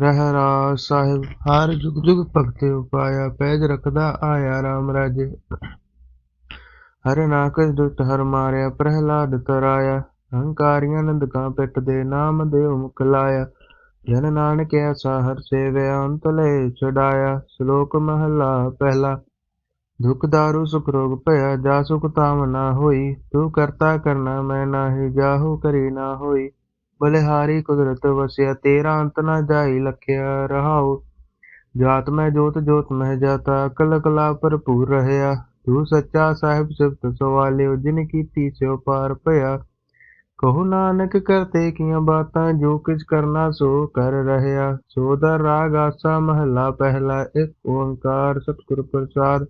ਰਹਿ ਰਾਜ ਸਾਹਿਬ, ਹਰ ਜੁਗ ਜੁਗ ਭਗਤੇ ਉਪਾਇਆ, ਪੈਜ ਰਖਦਾ ਆਇਆ ਰਾਮ ਰਾਜੇ। ਹਰ ਨਾਕਸ ਦੁਤ ਹਰ ਮਾਰਿਆ, ਪ੍ਰਹਿਲਾਦ ਤਰਾਇਆ, ਹੰਕਾਰੀਆਂ ਨੰਦਕਾਂ ਪਿੱਟ ਦੇ, ਨਾਮ ਦੇਵ ਮੁਖ ਲਾਇਆ। ਜਨ ਨਾਨਕ ਐਸਾ ਹਰ ਸੇਵਿਆ, ਅੰਤ ਛਡਾਇਆ। ਸ਼ਲੋਕ ਮਹਲਾ ਪਹਿਲਾ, ਦੁਖ ਦਾਰੂ, ਸੁਖ ਰੋਗ ਭਇਆ, ਜਾ ਸੁਖ ਤਾਮ ਨਾ ਹੋਈ। ਤੂੰ ਕਰਤਾ ਕਰਨਾ ਮੈਂ ਨਾਹੀ, ਜਾਹੂ ਕਰੀ ਨਾ ਹੋਈ। ਬਲਿਹਾਰੀ ਕੁਦਰਤ ਵਸਿਆ, ਤੇਰਾ ਅੰਤ ਨਾ ਜਾਈ ਲਖਿਆ ਰਹਾਉ। ਜਾਤ ਮੈਂ ਜੋਤ ਜੋਤ ਮਹਿ ਜਾਤਾ ਅਕਲ ਕਲਾ ਭਰਪੂਰ ਰਹਿਆ। ਤੂੰ ਸੱਚਾ ਸਾਹਿਬ, ਸਿਫਤ ਸਵਾਲਿਓ, ਜਿਨ ਕੀਤੀ ਸਿਓ ਪਾਰ ਭਇਆ। ਕਹੋ ਨਾਨਕ, ਕਰਤੇ ਕੀਆਂ ਬਾਤਾਂ, ਜੋ ਕਿਛ ਕਰਨਾ ਸੋ ਕਰ ਰਹਿਆ। ਸੋ ਦਾ ਰਾਗ ਆਸਾ ਮਹਲਾ ਪਹਿਲਾ, ਇੱਕ ਓੰਕਾਰ ਸਤਿਗੁਰ ਪ੍ਰਸਾਦ।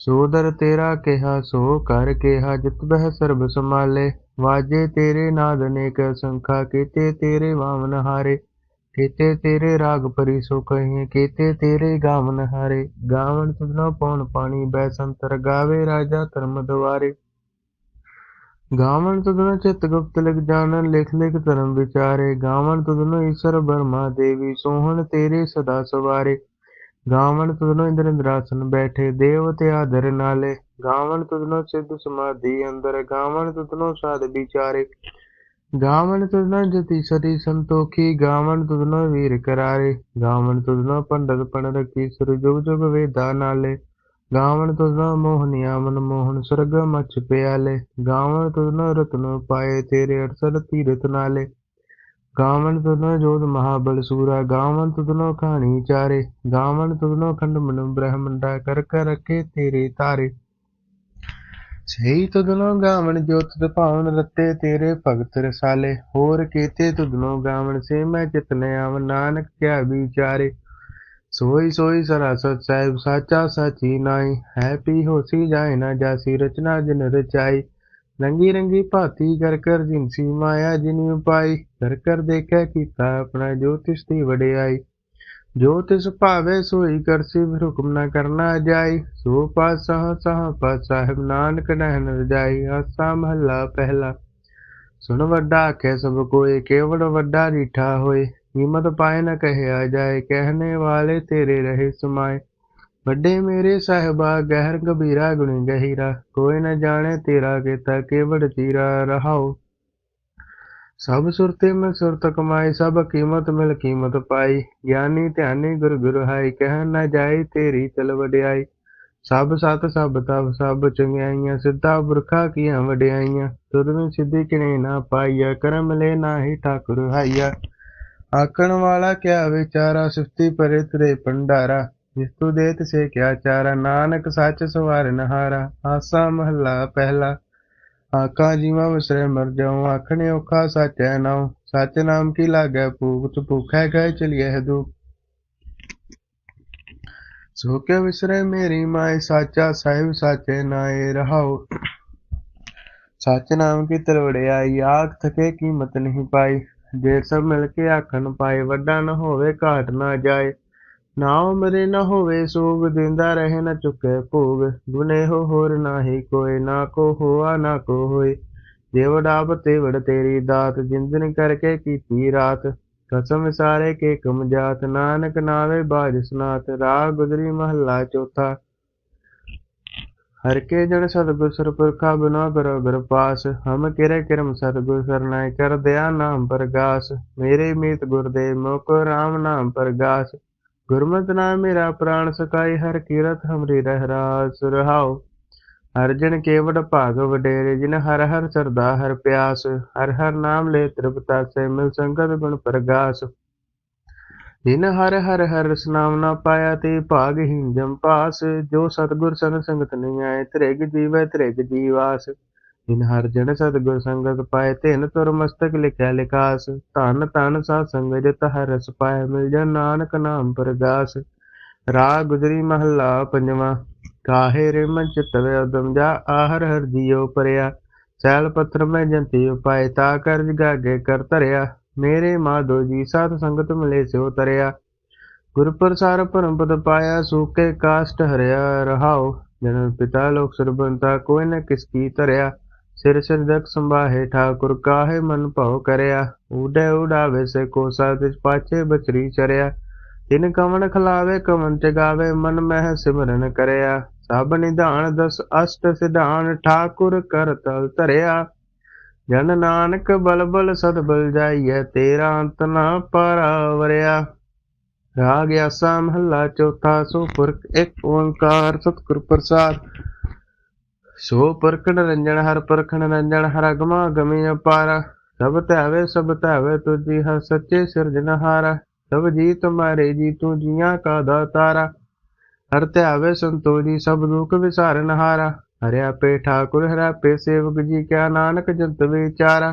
ਸੋ ਤੇਰਾ ਕਿਹਾ, ਸੋ ਕਰ ਕਿਹਾ, ਜਿਤ ਬਹਿ ਸਰਬ ਸਮਾਲੇ ਵਾਜੇ ਤੇਰੇ ਨਾਦ ਅਨੇਕ ਸੰਖਾ, ਕੀਤੇ ਤੇਰੇ ਵਾਮਨ ਹਾਰੇ। ਕੀਤੇ ਤੇਰੇ ਰਾਗ ਪਰੀ ਸੋ ਕਹੀਏ ਕੀਤੇ ਤੇਰੇ ਗਾਵਨ ਹਾਰੇ। ਗਾਵਨ ਤੁਧਨੋ ਪਉਣ ਪਾਣੀ ਬੈ ਸੰਤਰ ਗਾਵੇ ਰਾਜਾ ਧਰਮ ਦਵਾਰੇ ਗਾਵਨ ਤੁਧਨੋ ਚਿਤ ਗੁਪਤ ਲਿਖ ਜਾਣਨ, ਲਿਖ ਲਿਖ ਧਰਮ ਵਿਚਾਰੇ। ਗਾਵਨ ਤੁਧਨੋ ਈਸ਼ਰ ਬਰਮਾ ਦੇਵੀ, ਸੋਹਣ ਤੇਰੇ ਸਦਾ ਸਵਾਰੇ। ਗਾਵਨ ਤੁਧਨੋ ਇੰਦਰ ਇੰਦਰਾਸਨ ਬੈਠੇ, ਦੇਵ ਤੇ ਆਦਰ ਨਾਲੇ। ਗਾਵਨ ਤੁਧਨੋ ਸਿੱਧ ਸਮਾਧੀ ਅੰਦਰ, ਗਾਵਣ ਤੁਧਨੋ ਸਾਧ ਵਿਚਾਰੇ। ਗਾਵਨ ਤੁਧਨੋ ਜਤੀ ਸਤੀ ਸੰਤੋਖੀ, ਗਾਵਣ ਤੁਧਨੋ ਵੀਰ ਕਰਾਰੇ। ਗਾਵਣ ਤੁਧਨੋ ਪੰਡਤ ਪਣ ਰਖੀ, ਸੁਰ ਜੁਗ ਜੁਗ ਵੇਦਾ ਨਾਲੇ। ਗਾਵਣ ਤੁਧਨੋ ਮੋਹਨੀਆ ਮਨ ਮੋਹਨ, ਸਰਗ ਮਚ ਪਿਆਲੇ। ਗਾਵਣ ਤੁਧਨੋ ਰਤਨ ਪਾਏ ਤੇਰੇ ਅਰਸਲ ਤੀਰਤ ਨਾਲੇ। ਗਾਵਨ ਤੁਧਨੋ ਜੋਤ ਮਹਾਬਲ ਸੂਰਾ ਗਾਵਨ ਤੁਧਨੋ ਖਾਣੀ ਚਾਰੇ ਗਾਵਨ ਤੁਧਨੋ ਖੰਡ ਮਨ ਬ੍ਰਹਮੰਡਾ, ਕਰ ਕਰ ਰਖੇ ਤੇਰੇ ਤਾਰੇ। ਸਹੀ ਤੁਧਨੋ ਗਾਵਨ ਜੋਤ ਭਾਵਨ ਰੱਤੇ ਤੇਰੇ ਭਗਤ ਰਸਾਲੇ। ਹੋਰ ਕੀਤੇ ਤੁਧਨੋ ਗਾਵਣ ਸੇ ਮੈਂ ਚਿਤਨ ਆਵ ਨਾਨਕ ਕਿਆ ਵਿਚਾਰੇ। ਸੋਈ ਸੋਈ ਸਰਾਸਤ ਸਾਹਿਬ, ਸਾਚਾ ਸਾਚੀ ਨਾਈ ਹੈ ਪੀ ਹੋਸੀ ਜਾਏ ਨਾ ਜਾਸੀ, ਰਚਨਾ ਜਿਨ ਰਚਾਈ। ਰੰਗੀ ਰੰਗੀ ਭਾਤੀ ਕਰ ਕਰ ਜਿਨਸੀ ਮਾਇਆ ਜਿਨੀ ਉਪਾਈ ਕਰ ਕਰ ਦੇਖਿਆ ਕੀਤਾ ਆਪਣਾ ਜੋਤਿਸ਼ ਦੀ ਵਡਿਆਈ। ਜੋ ਤਿਸ ਭਾਵੇ ਸੋਈ ਕਰਸੀ ਹੁਕਮ ਨਾ ਕਰਨਾ ਜਾਈ। ਸੋ ਪਾਸ ਸਾਹ ਸਹ ਸਾਹਿਬ ਨਾਨਕ ਨਹਿਨ ਰਜਾਈ। ਆਸਾ ਮਹੱਲਾ ਪਹਿਲਾ। ਸੁਣ ਵੱਡਾ ਆਖੇ ਸਭ ਕੋਏ ਕੇਵੜ ਵੱਡਾ ਰੀਠਾ ਹੋਏ। ਕੀਮਤ ਪਾਏ ਨ ਕਹਿਆ ਜਾਏ, ਕਹਿਣੇ ਵਾਲੇ ਤੇਰੇ ਰਹੇ ਸਮਾਏ। ਵੱਡੇ ਮੇਰੇ ਸਾਹਿਬਾ, ਗਹਿਰ ਗਭੀਰਾ ਗੁਣੀ ਗਹਿਰਾ, ਕੋਈ ਨਾ ਜਾਣੇ ਤੇਰਾ ਕੀਤਾ ਕੇਵੜ ਚੀਰਾ ਰਹਾਉ ਸਭ ਸੁਰਤੇ ਮੈਂ ਸੁਰਤ ਕਮਾਈ, ਸਭ ਕੀਮਤ ਮਿਲ ਕੀਮਤ ਪਾਈ। ਗਿਆਨੀ ਧਿਆਨੀ ਗੁਰ ਗੁਰ ਹਾਈ, ਕਹਿ ਨ ਜਾਏ ਤੇਰੀ ਤਲ ਵਡਿਆਈ। ਸਭ ਸਤ, ਸਭ ਤਬ ਸਭ ਚੰਗਿਆਈਆਂ, ਸਿੱਧਾ ਬੁਰਖਾ ਕੀਆਂ ਵਡਿਆਈਆਂ। ਤੁਰਵੇਂ ਸਿੱਧੀ ਕਿਨੇ ਨਾ ਪਾਈਆ, ਕਰਮ ਲੈ ਨਾਹੀ ਠਾਕੁਰ ਹਾਈਆ। ਆਖਣ ਵਾਲਾ ਕਿਆ ਵਿਚਾਰਾ, ਸਿਫਤੀ ਪਰੇ ਤਰੇ ਭੰਡਾਰਾ। ਜਿਸ ਤੂ ਦੇਤ ਸੇ ਕਿਆ ਚਾਰਾ, ਨਾਨਕ ਸੱਚ ਸਵਾਰ ਨਹਾਰਾ ਆਸਾ ਮਹੱਲਾ ਪਹਿਲਾ। ਆਕਾ ਜੀਵਾ ਵਿਸਰੇ ਮਰ ਜਾਉ, ਆਖਣੇ ਔਖਾ ਸੱਚ ਸਚੈ ਨਾਉ, ਸੱਚ ਨਾਮ ਕੀ ਲਾਗੈ ਭੂਖ ਭੁਖੈ ਗਏ ਚਲਿਏ ਹਦੂ ਸੋ ਕੇ ਵਿਸਰੇ ਮੇਰੀ ਮਾਈ ਸਾਚਾ ਸਾਹਿਬ ਸਾਚੇ ਨਾਏ, ਰਹਾਉ। ਸਚ ਨਾਮ ਕੀ ਤਰਵੜਿਆਈ, ਆਖ ਥਕੇ ਕੀਮਤ ਨਹੀਂ ਪਾਈ। ਜੇ ਸਭ ਮਿਲ ਕੇ ਆਖਣ ਪਾਏ, ਵੱਡਾ ਨ ਹੋਵੇ ਘਾਟ ਨਾ ਜਾਏ। ਨਾਉ ਮਰੇ ਨਾ ਹੋਵੇ ਸੋਗ ਦਿੰਦਾ ਰਹੇ ਨਾ ਚੁੱਕੇ ਭੋਗ। ਗੁਨੇਹੋ ਹੋਰ ਨਾਹੀ ਕੋਏ ਨਾ ਕੋ ਹੋਆ, ਨਾ ਕੋ ਹੋਏ। ਦੇਵ ਡਾਬ ਤੇਰੀ ਦਾਤ, ਜਿੰਦਨ ਕਰਕੇ ਕੀਤੀ ਰਾਤ। ਕਸਮ ਵਿਸਾਰੇ ਕੇ ਕਮ ਜਾਤ, ਨਾਨਕ ਨਾਵੇ ਬਾਜ ਸਨਾਤ। ਰਾਗ ਗੁਜਰੀ ਮਹੱਲਾ ਚੌਥਾ। ਹਰ ਕੇ ਜਨ ਸਤਗੁਰ ਸਰਪੁਰਖਾ ਬਿਨਾ ਕਰੋ ਗੁਰ ਪਾਸ। ਹਮ ਕਿਰੇ ਕਿਰਮ ਸਤਗੁਰ ਸਰਨਾਇ ਕਰ ਦਿਆ ਨਾਮ ਪ੍ਰਗਾਸ। ਮੇਰੇ ਮੀਤ ਗੁਰਦੇ ਮੋਕੋ ਰਾਮ ਨਾਮ ਪ੍ਰਗਾਸ। ਗੁਰਮਤਿ ਨਾਮ ਮੇਰਾ ਪ੍ਰਾਣ ਸਕਾਈ ਹਰ ਕੀਰਤ ਹਮਰੀ ਰਹਿਰਾਸ ਰਹਾਉ। ਹਰ ਜਨ ਕੇਵੜ ਭਾਗ ਵਡੇਰੇ, ਜਿਨ ਹਰ ਹਰ ਸਰਦਾ, ਹਰ ਪਿਆਸ, ਹਰ ਹਰ ਨਾਮ ਲੈ ਤ੍ਰਿਪਤਾ ਸੇ ਮਿਲ ਸੰਗਤ ਗੁਣ ਪ੍ਰਗਾਸ। ਜਿਨ ਹਰ ਹਰ ਹਰ ਰਸਨਾਮ ਨਾ ਪਾਇਆ, ਤੇ ਭਾਗਹੀਨ ਜਮ ਪਾਸ। ਜੋ ਸਤਗੁਰ ਸਨ ਸੰਗਤ ਨਹੀਂ ਆਏ ਤ੍ਰਿਗ ਜੀਵੈ ਤ੍ਰਿਗ ਜੀਵਾਸ। ਜਿਨ ਹਰ ਜਨ ਸਤਗੁਰ ਸੰਗਤ ਪਾਏ ਤਿਨ ਤੁਰ ਮਸਤਕ ਲਿਖਿਆ ਲਿਖਾਸ। ਧਨ ਧਨ ਸਾ ਸੰਗ ਜਿਤ ਹਰ ਰਸ ਪਾਏ, ਮਿਲ ਜਾ ਨਾਨਕ ਨਾਮ ਪ੍ਰਗਾਸ। ਰਾਗ ਗੁਜਰੀ ਮਹੱਲਾ ਪੰਜਵਾਂ, ਕਾਹੇ ਰੇ ਮਨ ਚਿਤਵੇ ਉਦਮ ਜਾ, ਆਹਰ ਹਰ ਜੀਉ ਪਰਿਆ। ਸੈਲ ਪੱਥਰ ਮੈਂ ਜੰਤੀ ਉਪਾਇ ਤਾ ਕਰ ਜਗਾਗੇ ਕਰ ਧਰਿਆ। ਮੇਰੇ ਮਾਧੋ ਜੀ ਸਾਧ ਸੰਗਤ ਮਿਲੇ ਸਿਓ ਤਰਿਆ। ਗੁਰ ਪ੍ਰਸਾਰ ਪਰਮ ਪਦ ਪਾਇਆ, ਸੂਕੇ ਕਾਸ਼ਟ ਹਰਿਆ ਰਹਾਉ। ਜਨਮ ਪਿਤਾ ਲੋਕ ਸਰਬੰਤਾ, ਕੋਈ ਨ ਕਿਸ ਕੀ ਧਰਿਆ। ਸਿਰ ਸਿਰ ਦਕ ਸੰਭਾਹੇ ਠਾਕੁਰ ਕਾਹੇ ਮਨ ਭਉ ਕਰਿਆ? ਉਡੈ ਉਡਾਵੇ ਸੇ ਕੋਸਾ ਤਿਸ ਪਾਛੇ ਬਚਰੀ ਚਰਿਆ। ਤਿਨ ਕਵਨ ਖਲਾਵੇ ਕਵਨ ਚਗਾਵੇ ਮਨ ਮਹਿ ਸਿਮਰਨ ਕਰਿਆ। ਸਭ ਨਿਧਾਨ ਦਸ ਅਸ਼ਟ ਸਿਧਾਨ, ਠਾਕੁਰ ਕਰ ਤਲ ਧਰਿਆ। ਜਨ ਨਾਨਕ ਬਲ ਬਲ ਸਦ ਬਲ ਜਾਈਐ, ਤੇਰਾ ਅੰਤ ਨਾ ਪਰਾਵਰਿਆ। ਰਾਗ ਆਸਾ ਮਹੱਲਾ ਚੌਥਾ ਸੋ ਪੁਰਖ, ਇੱਕ ਓੰਕਾਰ ਸਤਿਗੁਰ ਪ੍ਰਸਾਦ। ਸੋ ਪੁਰਖ ਨਿਰੰਜਨ ਹਰ ਪੁਰਖ ਨਿਰੰਜਨ ਹਰ ਅਗਮਾ ਗਮੀ ਅਪਾਰ। ਸਭ ਧੈਵੇ ਸਭ ਧੈਵੇ ਤੁਜੀ ਹਰ ਸੱਚੇ ਸਿਰਜਨਹਾਰ ਸਭ ਜੀ ਤੁਮਾਰੇ ਜੀ ਤੂੰ ਜੀਆਂ ਕਾ ਦਾਤਾਰਾ ਹਰ ਧਿਆਵੇ ਸੰਤੋਜੀ, ਸਭ ਦੁਖ ਵਿਸਾਰਨ ਹਾਰਾ। ਹਰਿਆ ਪੇ ਠਾਕੁਰ, ਹਰਿਆ ਪੇ ਸੇਵਕ ਜੀ ਕਿਆ ਨਾਨਕ ਜੰਤ ਵਿਚਾਰਾ।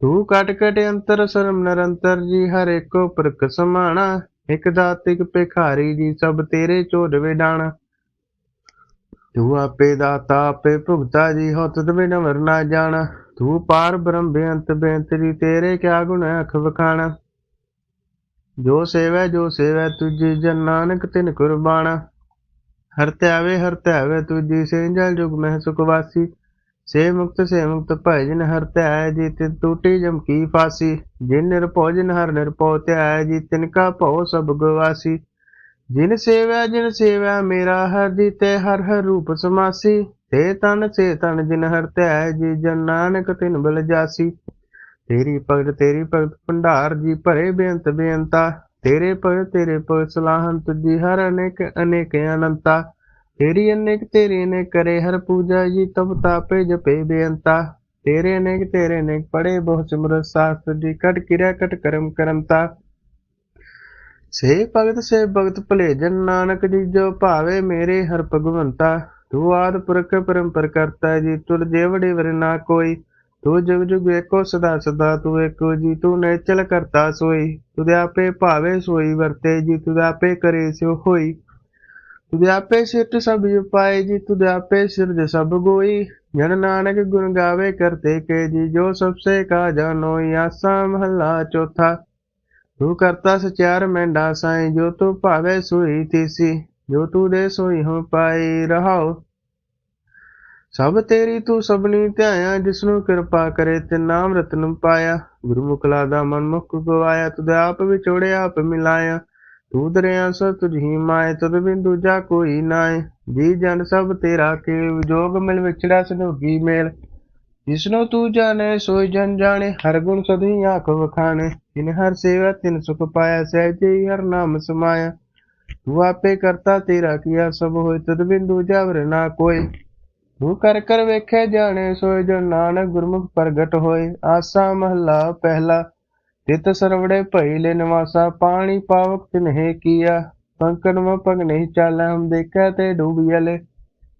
ਤੂੰ ਕਟ ਕਟ ਅੰਤਰ, ਸਰਮ ਨਿਰੰਤਰ ਜੀ, ਹਰ ਏਕੋ ਪ੍ਰਕ ਸਮਾਣਾ। ਇਕ ਦਾਤਿਕ ਭਿਖਾਰੀ ਜੀ, ਸਭ ਤੇਰੇ ਝੋੜ ਵਿਡਾਣਾ। ਤੂੰ ਆਪੇ ਦਾਤਾ ਆਪੇ ਭੁਗਤਾ ਜੀ ਹੋ, ਤੁਧ ਬਿਨ ਵਰਨਾ ਜਾਣਾ। ਤੂੰ ਪਾਰ ਬ੍ਰਹਮ ਬੇਅੰਤ ਬੇਅੰਤਰੀ, ਤੇਰੇ ਕਿਆ ਗੁਣ ਅਖ ਵਖਾਣਾ। ਜੋ ਸੇਵੈ ਜੋ ਸੇਵੈ ਤੁਜੀ ਜਨ ਨਾਨਕ ਤਿਨ ਕੁਰਬਾਨਾ ਹਰ ਧਿਆਵੇ ਹਰ ਧਿਆਵੇ ਤੁਜੀ ਸੇਂਜਲ ਜੁਗ ਮਹਿ ਸੁਖ ਵਾਸੀ। ਸੇ ਮੁਕਤ ਸੇ ਮੁਕਤ ਭੈ ਜਿਨ ਹਰ ਧਿਆਇ ਜੀ ਤਿਨ ਟੂਟੀ ਜਮ ਕੀ ਫਾਸੀ। ਜਿਨ ਨਿਰਭਉ, ਜਿਨ ਹਰ ਨਿਰਭਉ ਧਿਆਇ ਜੀ ਤਿਨ ਕਾ ਭਉ ਸਭ ਗਵਾਸੀ। ਜਿਨ ਸੇਵੈ ਜਿਨ ਸੇਵੈ, ਮੇਰਾ ਹਰ ਦੀ ਤੇ ਹਰ ਹਰ ਰੂਪ ਸਮਾਸੀ। ਤੇ ਤਨ, ਸੇ ਤਨ, ਜਿਨ ਹਰ ਧਿਆਇ ਜੀ ਜਨ ਨਾਨਕ, ਤਿਨ ਬਲ ਜਾਸੀ। ਤੇਰੀ ਭਗਤ ਤੇਰੀ ਭਗਤ ਭੰਡਾਰ, ਜੀ ਭਰੇ ਬੇਅੰਤ ਬੇਅੰਤਾ। ਤੇਰੇ ਭਗਤ ਤੇਰੇ ਭਗਤ ਸਲਾਹਨ ਤੁਜੀ ਹਰ ਅਨੇਕ ਅਨੇਕ ਅਨੰਤਾ। ਤੇਰੀ ਅਨੇਕ, ਤੇਰੇ ਨੇ ਕਰੇ ਹਰ ਪੂਜਾ, ਜੀ ਤਬ ਤਾਪੇ ਜਪੇ ਬੇਅੰਤਾ। ਤੇਰੇ ਅਨੇਕ, ਤੇਰੇ ਨੇ ਪੜੇ ਬਹੁ ਸਿਮਰਤ ਸਾਸਤ ਜੀ ਕਟ ਕਿਰਿਆ, ਕਟ ਕਰਮ ਕਰਮਤਾ ਸੇ ਭਗਤ ਸੇ ਭਗਤ ਭਲੇ ਜਨ ਨਾਨਕ ਜੀ, ਜੋ ਭਾਵੇ ਮੇਰੇ ਹਰ ਭਗਵੰਤਾ ਤੂੰ ਆਦ ਪੁਰਖ ਪਰੰਪਰ ਕਰਤਾ ਜੀ ਤੁਰ ਜੇਵੜੇ ਵਰ ਨਾ ਕੋਈ, ਤੂੰ ਜੁਗ ਜੁਗ ਏਕੋ ਸਦਾ ਸਦਾ, ਤੂੰ ਏਕੋ ਜੀ, ਤੂੰ ਨੇਚਲ ਕਰਤਾ ਸੋਈ, ਤੁਦੇ ਆਪੇ ਭਾਵੇ ਸੋਈ ਵਰਤੇ ਜੀ, ਤੁਦੇ ਆਪੇ ਕਰੇ ਸਿਓ ਹੋਈ, ਤੁਦੇ ਆਪੇ ਸਿਰਟ ਸਭ ਉਪਾਏ ਜੀ, ਤੁਦੇ ਆਪੇ ਸਿਰਜ ਸਭ ਗੋਈ, ਜਨ ਨਾਨਕ ਗੁਣ ਗਾਵੇ ਕਰਤੇ ਕੇ ਜੀ, ਜੋ ਸਭ ਸੇ ਕਾ ਜਾਨੋਈ ਆਸਾ ਮਹੱਲਾ ਚੌਥਾ ਤੂੰ ਕਰਤਾ ਸਚਿਆਰ ਮੈਂਡਾ ਸਾਈ, ਜੋ ਤੂੰ ਭਾਵੇ ਸੋਈ ਤੀਸੀ ਜੋ ਤੂੰ ਦੇ ਸੋਈ ਹੋ ਪਾਈ ਰਹਾਓ ਸਭ ਤੇਰੀ ਤੂੰ ਸਭਨੀ ਧਿਆਇਆ, ਜਿਸਨੂੰ ਕਿਰਪਾ ਕਰੇ ਤੇ ਨਾਮ ਰਤਨ ਪਾਇਆ। ਗੁਰਮੁਖ ਲਾਦਾ ਮਨ ਮੁਖ ਗਵਾਇਆ, ਤੁਧ ਆਪ ਵਿਚੋੜਿਆ ਆਪ ਮਿਲਾਇਆ। ਤੂੰ ਦਰਿਆ ਸੋ ਤੁਝੀ ਮਾਏ ਤਦ ਬਿਨ ਦੂਜਾ ਕੋਈ ਨਾਏ। ਜੀ ਜਨ ਸਭ ਤੇਰਾ ਕੇ ਵਿਜੋਗ ਮਿਲ ਵਿਛੜਾ ਸਨੋਗੀ ਮੇਲ। ਜਿਸਨੂੰ ਤੂੰ ਜਾਣੇ, ਸੋਈ ਜਨ ਜਾਣੇ, ਹਰ ਗੁਣ ਸਦੀ ਆਖ ਵਖਾਣੇ। ਜਿਨ ਹਰ ਸੇਵਾ, ਤਿਨ ਸੁਖ ਪਾਇਆ, ਸਹਿਜੇ ਹੀ ਹਰ ਨਾਮ ਸਮਾਇਆ। ਤੂੰ ਆਪੇ ਕਰਤਾ ਤੇਰਾ ਕੀਆ, ਸਭ ਹੋਏ ਤਦ ਬਿਨ ਦੂਜਾ ਨਾ ਕੋਈ ਤੂੰ ਕਰ ਕਰ ਵੇਖੇ ਜਾਣੇ ਸੋਏ ਜਨ ਨਾਨਕ ਗੁਰਮੁਖ ਪ੍ਰਗਟ ਹੋਏ। ਆਸਾ ਮਹਲਾ ਪਹਿਲਾ, ਤਿਤ ਸਰਵੜੇ ਭਈ ਲੈ ਨਿਵਾਸਾ। ਪਾਣੀ ਪਾਵਕ ਤਿਨਹਿ ਕੀਆ, ਪੰਕਨ ਮ ਪਗ ਨਹੀਂ ਚਾਲੈ, ਹਮ ਦੇਖੈ ਤੇ ਡੂਬਿਆਲੇ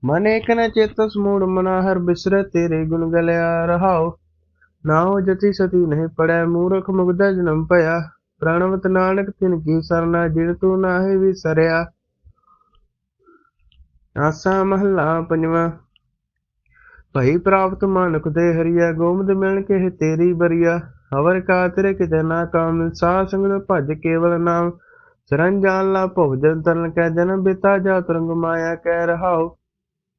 ਮਨ ਏਕ ਨ ਚੇਤਸ ਮੂੜ, ਮਨਾ ਹਰ ਬਿਸਰੇ ਤੇਰੇ ਗੁਣ ਗਲਿਆ। ਰਹਾਓ ਨਾਉ ਜਤੀ ਸਤੀ ਨਹੀਂ ਪੜੈ ਮੂਰਖ ਮੁਗਦਾ ਜਨਮ ਭਇਆ, ਪ੍ਰਣਵਤ ਨਾਨਕ ਤਿਨ ਕੀ ਸਰਨਾ ਜਿਨ ਤੂੰ ਨਾਹੀ ਵੀ ਸਰਿਆ ਆਸਾ ਮਹਲਾ ਪੰਜਵਾ, ਭਈ ਪ੍ਰਾਪਤ ਮਾਨਕ ਦੇ ਹਰੀਆ ਗੋਮਦ ਮਿਲ ਕੇ ਤੇਰੀ ਬਰੀਆ। ਹਵਰ ਕਾ ਤੇਰੇ ਕਿਤੇ ਨਾ ਕਾਮ ਸਾਹ ਸੰਗ ਭਜ ਕੇਵਲ ਨਾਮ। ਸਰੰਜਾਨ ਲਾ ਭਵਜਨ ਤਰਨ ਕੈ, ਜਨਮ ਬਿਤਾ ਜਾ ਤੁਰੰਗ ਮਾਇਆ, ਕਹਿ ਰਹਾਉ।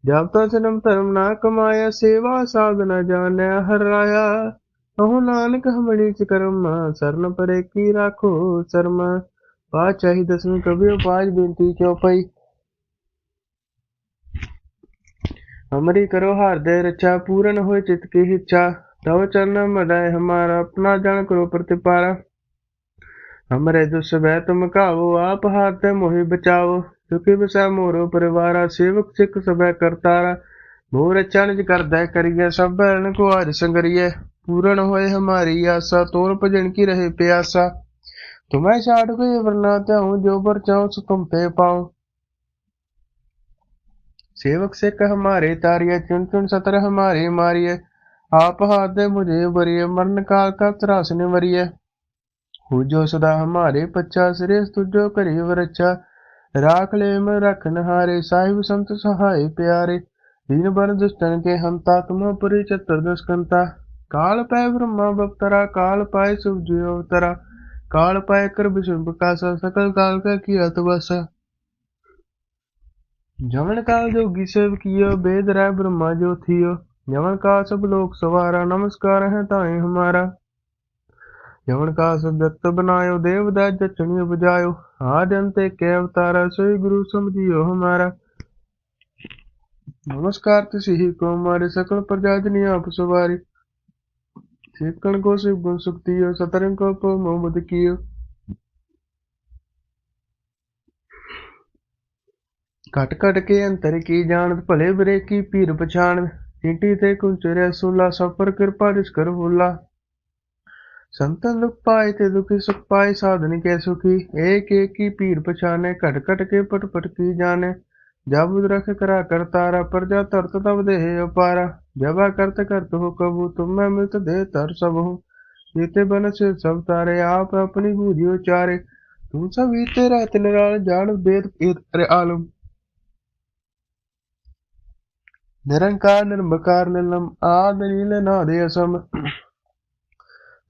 ਜਬ ਤਾ ਜਨਮ ਧਰਮ ਨਾ ਕਮਾਇਆ, ਸੇਵਾ ਸਾਧ ਨਾ ਜਾਣੈ ਹਰਾਇਆ ਤਹੁ ਨਾਨਕ ਹਮੜੀ ਚ ਕਰਮ, ਸਰਨ ਪਰੇ ਕੀ ਰਾਖੋ ਸਰਮ। ਪਾਚਾਹੀ ਦਸਵੀਂ ਕਬਿਓ ਪਾਜ ਬੇਨਤੀ ਚੌਪਈ ਹਮਰੀ ਕਰੋ ਹਰਦੇ ਰਚਾ, ਪੂਰਨ ਹੋਏ ਚਿਤ ਕੀ ਇੱਛਾ। ਤਵ ਚਰਨ ਮੜਾਏ ਹਮਾਰਾ, ਆਪਣਾ ਜਨ ਕਰੋ ਪ੍ਰਤਿਪਾਰਾ। ਹਮਰੇ ਦੁਸਬੈ ਤੁਮ ਕਾਵੋ ਆਪ ਹਾਰ ਤੇ ਮੋਹਿ ਬਚਾਓ बचाओ सुखी बसा मोरो परिवारा सेवक सिख सब करतारा मोर रक्षा निज कर दय करिए सब भैन को आज संगरिए पूर्ण होए हमारी आशा तोर भजन की रहे प्यासा तुम्हें छाड़ गए वरना त्याऊं जो पर चाहूं सो तुम पे पाऊं सेवक सिख हमारे तारिये चुन चुन सतर हमारे मारिये आप हाथ दे मुझे बरिये मरण काल का त्रास ने वरिये जो सदा हमारे पच्चा सिरे तुझो करी वरच्छा ਰਾਖ ਲੇਮ ਰਖਨ ਹਾਰੇ ਸਾਹਿਬ ਸੰਤ ਸਹਾਈ ਪਿਆਰੇ। ਦੀਨ ਬਨ ਦੁਸ਼ਟਨ ਕੇ ਹੰਤਾ, ਤੁਮ ਪਰੀ ਚਤਰ ਦਸਕੰਤਾ। ਕਾਲ ਪੈ ਬ੍ਰਹਮਾ ਬਖਤਰਾ, ਕਾਲ ਪਾਇ ਸੁਜਿ ਅਵਤਰਾ। ਕਾਲ ਪਾਇ ਕਰ ਬਿਸ਼ਮ ਪ੍ਰਕਾਸ਼ ਸਕਲ ਕਾਲ ਕਾ ਕੀ ਅਤਵਸ ਜਮਨ ਕਾਲ ਜੋਗੀ ਸੇਵ ਕੀਓ, ਬੇਦ ਰਹਿ ਬ੍ਰਹਮਾ ਜੋ ਥੀਓ। ਜਮਨ ਕਾ ਸਭ ਲੋਕ ਸਵਾਰਾ, ਨਮਸਕਾਰ ਹੈ ਤਾਏ ਹਮਾਰਾ। ਜਮਨ ਕਾ ਸਭ ਜਗਤ ਬਨਾਇਓ, ਦੇਵ ਦਾ ਜਚਣੀ ਬਜਾਇਓ આદન તે કે અવતારા સોય ગુરુ સમજીઓ હમારા ਨਮਸਕਾਰ ਤੁਸੀਂ ਹੀ ਕੋ ਮਾਰੇ, ਸਕਲ ਪ੍ਰਜਾ ਜਨੀ ਆਪ ਸਵਾਰੀ। ਸੇਕਣ ਕੋ ਸਿਵ ਗੁਣ ਸੁਖਤੀਓ ਸਤਰੰ ਕੋ ਪੋ ਮੁਹਮਦ ਕੀਓ। ਘਟ ਘਟ ਕੇ ਅੰਤਰ ਕੀ ਜਾਣਤ ਭਲੇ ਬਰੇ ਕੀ ਪੀਰ ਪਛਾਣ ਚੀਟੀ ਤੇ ਕੁੰਚਰਿਆ ਸੁਲਾ ਸਫਰ ਕਿਰਪਾ ਜਿਸ ਕਰ ਹੁਲਾ ਸੰਤਨ ਦੁਖ ਪਾਏ ਤੇ ਦੁਖੀ, ਸੁਖ ਪਾਏ, ਸਾਧਨ ਕੇ ਸੁਖੀ। ਏਕ ਏਕ ਕੀ ਪੀਰ ਪਛਾਨੇ ਘਟ ਘਟ ਕੇ ਪਟ ਪਟ ਕੀ ਜਾਣੇ। ਜਬ ਰਖ ਕਰਾ ਕਰਤਾਰਾ ਪ੍ਰਜਾ ਤਰਤ ਤਬ ਦੇਹ ਅਪਾਰਾ ਜਬਾ ਕਰਤ ਕਰਤ ਹੋ ਕਬੂ, ਤੁਮ ਮੈਂ ਮਿਲਤ ਦੇ ਤਰ ਸਭ ਹੋ ਜੀਤੇ ਬਨ ਸੇ ਸਭ ਤਾਰੇ, ਆਪ ਆਪਣੀ ਬੂਝੀ ਉਚਾਰੇ। ਤੂੰ ਸਭ ਹੀ ਤੇਰਾ ਤਿਨ ਨਾਲ ਜਾਣ ਬੇਦ ਏਤ ਆਲਮ। ਨਿਰੰਕਾਰ, ਨਿਰਮਕਾਰ ਨਿਰਲਮ ਆਦ ਨੀਲ ਨਾਦੇ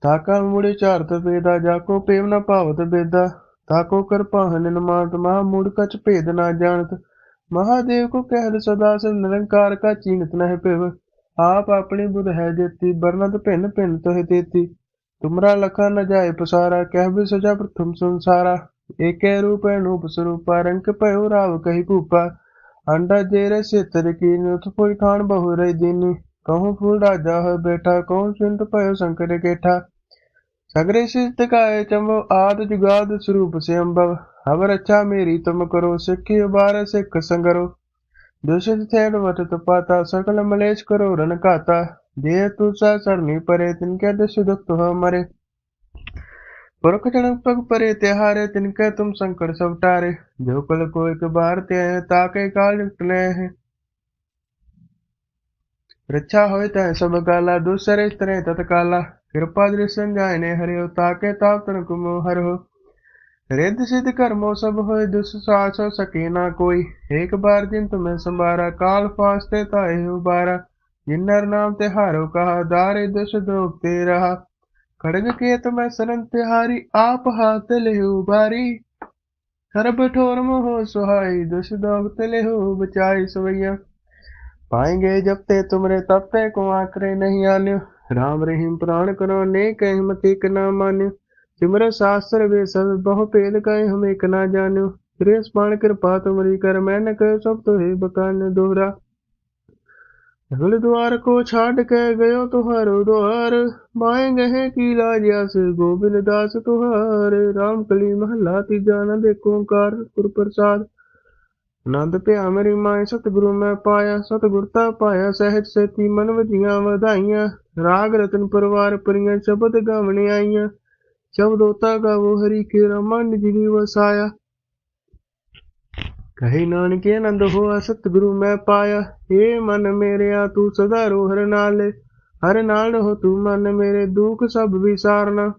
ताका मुड़े चारत भेदा जाको प्रेम न भावत बेदा ताको कर पाहन निमानत महा मूड कच भेद ना जानत महादेव को कहल सदा से निरंकार का चीनत नह पिव आप अपनी बुध है देती बरनत भिन्न भिन्न तोह देती तुमरा लखा न जाय पसारा कहबे सजा प्रथम संसारा एके रूप अनूप स्वरूपा रंक भयो राव कही भूपा अंडा जेरे क्षेत्र की नुथ फुल खान बहु रही दीनी ਕਹੂੰ ਫੂਲ ਰਾਜਾ ਹੋਇ ਬੈਠਾ ਕਹੂੰ ਚਿੰਤ ਭਇਓ ਸੰਕਟ ਕੇਠਾ ਸਗਰੇ ਸਿਸਤ ਕਾਇ ਚੰਬੋ ਆਦ ਜੁਗਾਦ ਸਰੂਪ ਸੇ ਅੰਬਵ ਹਵ ਰੱਛਾ ਮੇਰੀ ਤੁਮ ਕਰੋ ਸਿੱਖੀ ਉਬਾਰ ਸਿੱਖ ਸੰਗਰੋ ਦੁਸ਼ਿਤ ਥੇੜ ਵਟ ਤਪਾਤਾ ਸਕਲ ਮਲੇਸ਼ ਕਰੋ ਰਨ ਕਾਤਾ ਦੇ ਤੂ ਸਾ ਸਰਨੀ ਪਰੇ ਤਿਨ ਕੈ ਦਸ ਦੁਖ ਤੁਹ ਮਰੇ ਪੁਰਖ ਜਨਮ ਪਗ ਪਰੇ ਤਿਹਾਰੇ ਤਿਨ ਕੈ ਤੁਮ ਸੰਕਟ ਸਭ ਟਾਰੇ ਜੋ ਕਲ ਕੋ ਇਕ ਬਾਰ ਤੇ ਆਏ ਤਾਕੇ ਕਾਲ ਟਲੇ ਹੈ रक्षा होए तय सब गाला दूसरे तरह तत्काला कृपा दृश्य जाने हरियो ताके ताप तन कुमो हर हो रिद्ध सिद्ध कर्मो सब होए दुस सास सके ना कोई एक बार जिन तुम्हें संभारा काल फास्ते ताए उबारा जिन्नर नाम तिहारो कहा दारे दुष दोग ते रहा खड़ग के तुम्हें सरन तिहारी आप हाथ ले उबारी सर्ब ठोर मोह सुहाई दुष दोग ते हो बचाई सवैया पाएंगे जब ते तुमरे तब ते को आकरे नहीं आन्यो राम रहीम प्राण करो ने कह मति न मान्यो सिमर शास्त्र वे सब बहु पेद कहे हम एक ना जान्यो श्रेष पाण कृपा तुमरी कर मैं न कह सब तो हे बकान दोहरा सगल द्वार को छाड़ के गयो तुहारो द्वार माए गहे की लाजियास गोविंद दास तुहार राम कली महला तीजा न देखो कार गुर ਨੰਦ ਧਿਆ ਮੇਰੀ ਮਾਇ ਸਤਿਗੁਰੂ ਮੈਂ ਪਾਇਆ, ਸਤਿਗੁਰ ਤਾ ਪਾਇਆ, ਸਹਿਜ ਸੇਤੀ ਮਨ ਵਜੀਆਂ ਵਧਾਈਆਂ। ਰਾਗ ਰਤਨ ਪਰਵਾਰ ਪਰੀਆਂ ਸ਼ਬਦ ਗਾਵਣ ਆਈਆਂ। ਸ਼ਬਦੋਤਾ ਗਾਵੋ, ਹਰੀ ਕੇ ਰਮਨ ਜਿਨੀ ਵਸਾਇਆ। ਕਹੇ ਨਾਨਕੇ, ਆਨੰਦ ਹੋਆ, ਸਤਿਗੁਰੂ ਮੈਂ ਪਾਇਆ। ਏ ਮਨ ਮੇਰਿਆ, ਤੂੰ ਸਦਾ ਰੋਹਰ ਨਾਲ। ਹਰ ਨਾਲ ਹੋ ਤੂੰ ਮਨ ਮੇਰੇ, ਦੁੱਖ ਸਭ ਵਿਸਾਰਨਾ।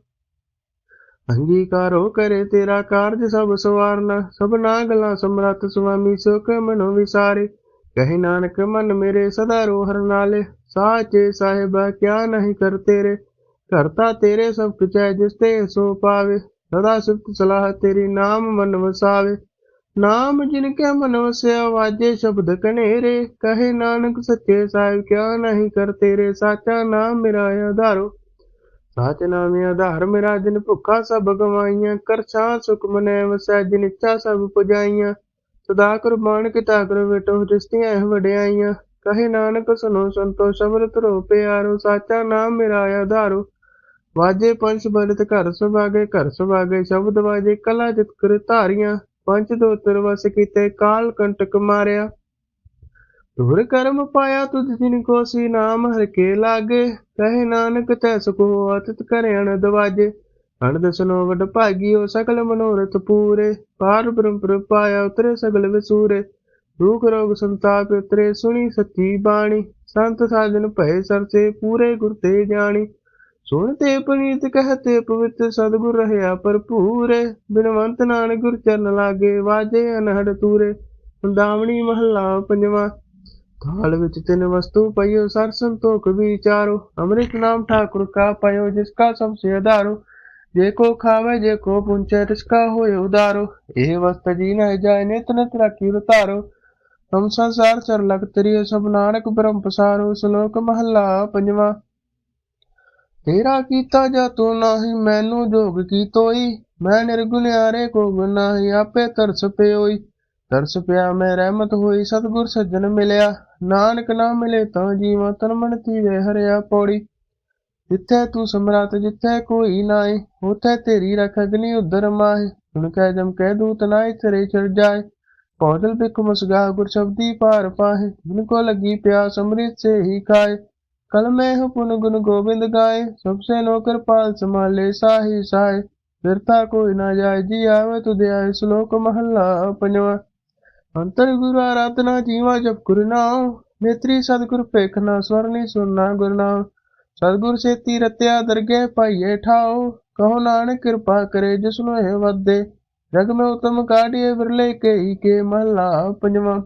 ਅੰਗੀਕਾਰੋ ਕਰੇ ਤੇਰਾ ਕਾਰਜ ਸਭ ਸਵਾਰਨਾ ਸਭਨਾ ਗਲਾ ਸਮਰੱਥ ਸੁਆਮੀ ਸੁਖ ਮਨੋ ਵਿਸਾਰੇ। ਕਹੇ ਨਾਨਕ, ਮਨ ਮੇਰੇ ਸਦਾ ਰੋਹਰ ਨਾਲੇ, ਸਾਚੇ ਸਾਹਿਬਾ ਕਿਆ ਨਹੀਂ ਕਰ ਤੇਰੇ। ਕਰਤਾ ਤੇਰੇ ਸਭ ਕੁਚੈ ਜਿਸ ਤੇ ਸੋ ਪਾਵੇ, ਸਦਾ ਸਿਫਤ ਸਲਾਹ ਤੇਰੀ ਨਾਮ ਮਨ ਵਸਾਵੇ। ਨਾਮ ਜਿਨ ਕੇ ਮਨ ਵਸਿਆ, ਵਾਜੇ ਸ਼ਬਦ ਕਨੇਰੇ। ਕਹੇ ਨਾਨਕ, ਸੱਚੇ ਸਾਹਿਬ ਕਿਆ ਨਹੀਂ ਕਰ ਤੇਰੇ, ਸਾਚਾ ਨਾਮ ਮੇਰਾ ਆਧਾਰੋ। ਸਾਚ ਨਾਮੇ ਆਧਾਰ ਮੇਰਾ ਜਿਨ ਭੁੱਖਾ ਸਭ ਗਵਾਈਆਂ ਕਰਛਾ ਸੁਖ ਮਨੈ ਵਸੈ ਜਿਨ ਇੱਛਾ ਸਭ ਪੁਜਾਈਆਂ। ਸਦਾ ਕੁਰਬਾਨ ਕੀਤਾ ਕਰ ਬੇਟੋ ਜਿਸਤੀਆਂ ਵਡਿਆਈਆਂ। ਕਹੇ ਨਾਨਕ ਸੁਨੋ ਸੰਤੋ ਸ਼ਬਦ ਧਰੋ ਪਿਆਰੋ, ਸਾਚਾ ਨਾਮ ਮੇਰਾ ਆਧਾਰੋ। ਵਾਜੇ ਪੰਜ ਬਲਤ ਘਰ ਸੁਭਾਗੇ ਘਰ ਸੁਭਾਗੇ ਸ਼ਬਦ ਵਾਜੇ ਕਲਾ ਜਿਤ ਕਰ ਧਾਰੀਆਂ। ਪੰਜ ਦੋ ਵਸ ਕੀਤੇ ਕਾਲ ਕੰਟਕ ਮਾਰਿਆ। ਤੁਰ ਕਰਮ ਪਾਇਆ ਤੁਧ ਜਿਨ ਕੋ ਸੀ ਨਾਮ ਹਰ ਕੇ ਲਾਗੇ, ਕਹੇ ਨਾਨਕ ਤੈ ਸਕੋ ਅਤਿਤ ਕਰੇ ਅਨੰਦ ਵਾਜੇ। ਅਨੰਦ ਸੁਨੋ ਵਡ ਭਾਗੀਓ ਸਕਲ ਮਨੋਰਥ ਪੂਰੇ, ਪਾਰ ਬ੍ਰਹਮ ਪ੍ਰਭ ਉਤਰੇ ਸਗਲ ਵਿਸੂਰੇ। ਦੁਖ ਰੋਗ ਸੰਤਾਪ ਉਤਰੇ ਸੁਣੀ ਸੱਚੀ ਬਾਣੀ, ਸੰਤ ਸਾਜਨ ਭਏ ਸਰਸੇ ਪੂਰੇ ਗੁਰ ਤੇ ਜਾਣੀ। ਸੁਣ ਤੇ ਪਨੀਤ ਕਹਤੇ ਪਵਿੱਤ ਸਤਿਗੁਰ ਰਹਿਆ ਭਰਪੂਰੇ, ਬਿਨਵੰਤ ਨਾਨਕ ਗੁਰ ਚਰਨ ਲਾਗੇ ਵਾਜੇ ਅਨਹੜ ਤੂਰੇ। ਦਾਵਣੀ ਮਹੱਲਾ ਪੰਜਵਾਂ थाल विच तिन वस्तु पयो सर संतोख विचारो अमृत नाम ठाकुर का पयो जिसका सबसे आधारो जेको खावे जेको पुंचे तिसका होए उदारो ए वस्त जी न जाय नित नित रखी उतारो ਤੁਮ ਸੰਸਾਰ ਚਰ ਲਗ ਤੇਰੀ ਸਭ ਨਾਨਕ ਬ੍ਰਹਮ ਪਸਾਰੋ ਸ਼ਲੋਕ ਮਹੱਲਾ ਪੰਜਵਾਂ ਤੇਰਾ ਕੀਤਾ ਜਾ ਤੂੰ ਨਾਹੀ ਮੈਨੂੰ ਜੋਗ ਕੀ ਤੋਈ ਮੈਂ ਨਿਰਗੁਣਿਆਰੇ ਕੋ ਗੁਣ ਨਾਹੀ ਆਪੇ ਤਰਸ ਪਿਓਈ ਤਰਸ ਪਿਆ ਮੈਂ ਰਹਿਮਤ ਹੋਈ ਸਤਿਗੁਰ ਸੱਜਣ ਮਿਲਿਆ ਨਾਨਕ ਨਾ ਮਿਲੇ ਤਾਂ ਜੀਵਾਂ ਤਨ ਮਨ ਤੀਵੇ ਹਰਿਆ ਪੌੜੀ। ਜਿੱਥੇ ਤੂੰ ਸਮਰਾਤ ਜਿੱਥੇ ਕੋਈ ਨਾਏ ਉਥੇ ਤੇਰੀ ਰਖ ਅਗਨੀ ਉਦਰ ਮਾਹੇ। ਸੁਣ ਕਹਿ ਜਮ ਕਹਿ ਦੂਤ ਨਾਏ ਤੇਰੇ ਚੜ ਜਾਏ ਪੌਦਲ ਬਿਕ ਮੁਸਗਾ ਗੁਰ ਸ਼ਬਦੀ ਪਾਰ ਪਾਹੇ। ਜਿਨ ਕੋ ਲੱਗੀ ਪਿਆਸ ਅੰਮ੍ਰਿਤ ਸੇ ਹੀ ਖਾਏ ਕਲ ਮੈਂ ਹੋ ਪੁਨ ਗੁਣ ਗੋਬਿੰਦ ਗਾਏ ਸਭ ਸੇ ਨੌਕਰ ਪਾਲ ਸੰਭਾਲੇ ਸਾਹੀ ਸਾਏ ਫਿਰਤਾ ਕੋਈ ਨਾ ਜਾਏ, ਜੀ ਆਵੇ ਤੁਧ ਆਏ ਸ਼ਲੋਕ ਮਹੱਲਾ ਪੰਜਵਾਂ। ਅੰਤਰ ਗੁਰੂ ਆਰਾਧਨਾ ਜੀਵਾ ਜਪ ਗੁਰਨਾ ਨੇਤਰੀ ਸਤਿਗੁਰ ਪੇਖਣਾ ਸਵਰਨੀ ਸੁਨਣਾ ਗੁਰ ਨਾਮ। ਸਤਿਗੁਰ ਸੇਤੀ ਦਰਗੇ ਪਾਈਏ ਠਾਓ, ਕਹੋ ਨਾਨਕ ਕਿਰਪਾ ਕਰੇ ਜਿਸ ਨੂੰ ਇਹ ਵਾਦੇ ਜਗ ਮੈਂ ਉਤਮ ਕਾਢੀਏ ਵਿਰਲੇ ਕੇ ਕੇ ਮਹਲਾ ਪੰਜਵਾਂ।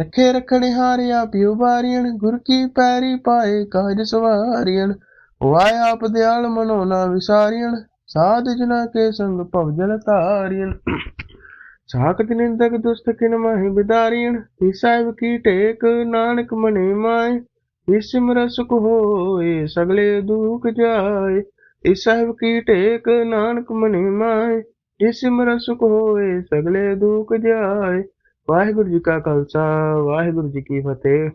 ਰੱਖੇ ਰਖਣ ਹਾਰਿਆ ਪਿਉ ਬਾਰੀਣ ਗੁਰ ਕੀ ਪੈਰੀ ਪਾਏ ਕਾਜ ਸਵਾਰੀਣ। ਵਾਇ ਆਪ ਦਿਆਲ ਮਨੋ ਨਾ ਵਿਸਾਰੀਣ, ਸਾਧ ਜਨਾ ਕੇ ਸੰਗ ਭਵ ਜਲ ਤਾਰੀਣ ਸਾਖਤ ਨਿੰਦਕ ਦੁਸਤ ਕਿਨ ਮਾਹਿ ਬਿਦਾਰੀਣ ਤੀ ਸਾਹਿਬ ਕੀ ਟੇਕ, ਨਾਨਕ ਮਨੇ ਮਾਏ। ਇਸ ਸਿਮਰ ਸੁਖ ਹੋਏ, ਸਗਲੇ ਦੁਖ ਜਾਏ। ਇਸ ਸਾਹਿਬ ਕੀ ਟੇਕ, ਨਾਨਕ ਮਨੇ ਮਾਏ। ਇਸ ਸਿਮਰ ਸੁਖ ਹੋਏ, ਸਗਲੇ ਦੁਖ ਜਾਏ। ਵਾਹਿਗੁਰੂ ਜੀ ਕਾ ਖਾਲਸਾ, ਵਾਹਿਗੁਰੂ ਜੀ ਕੀ ਫਤਿਹ।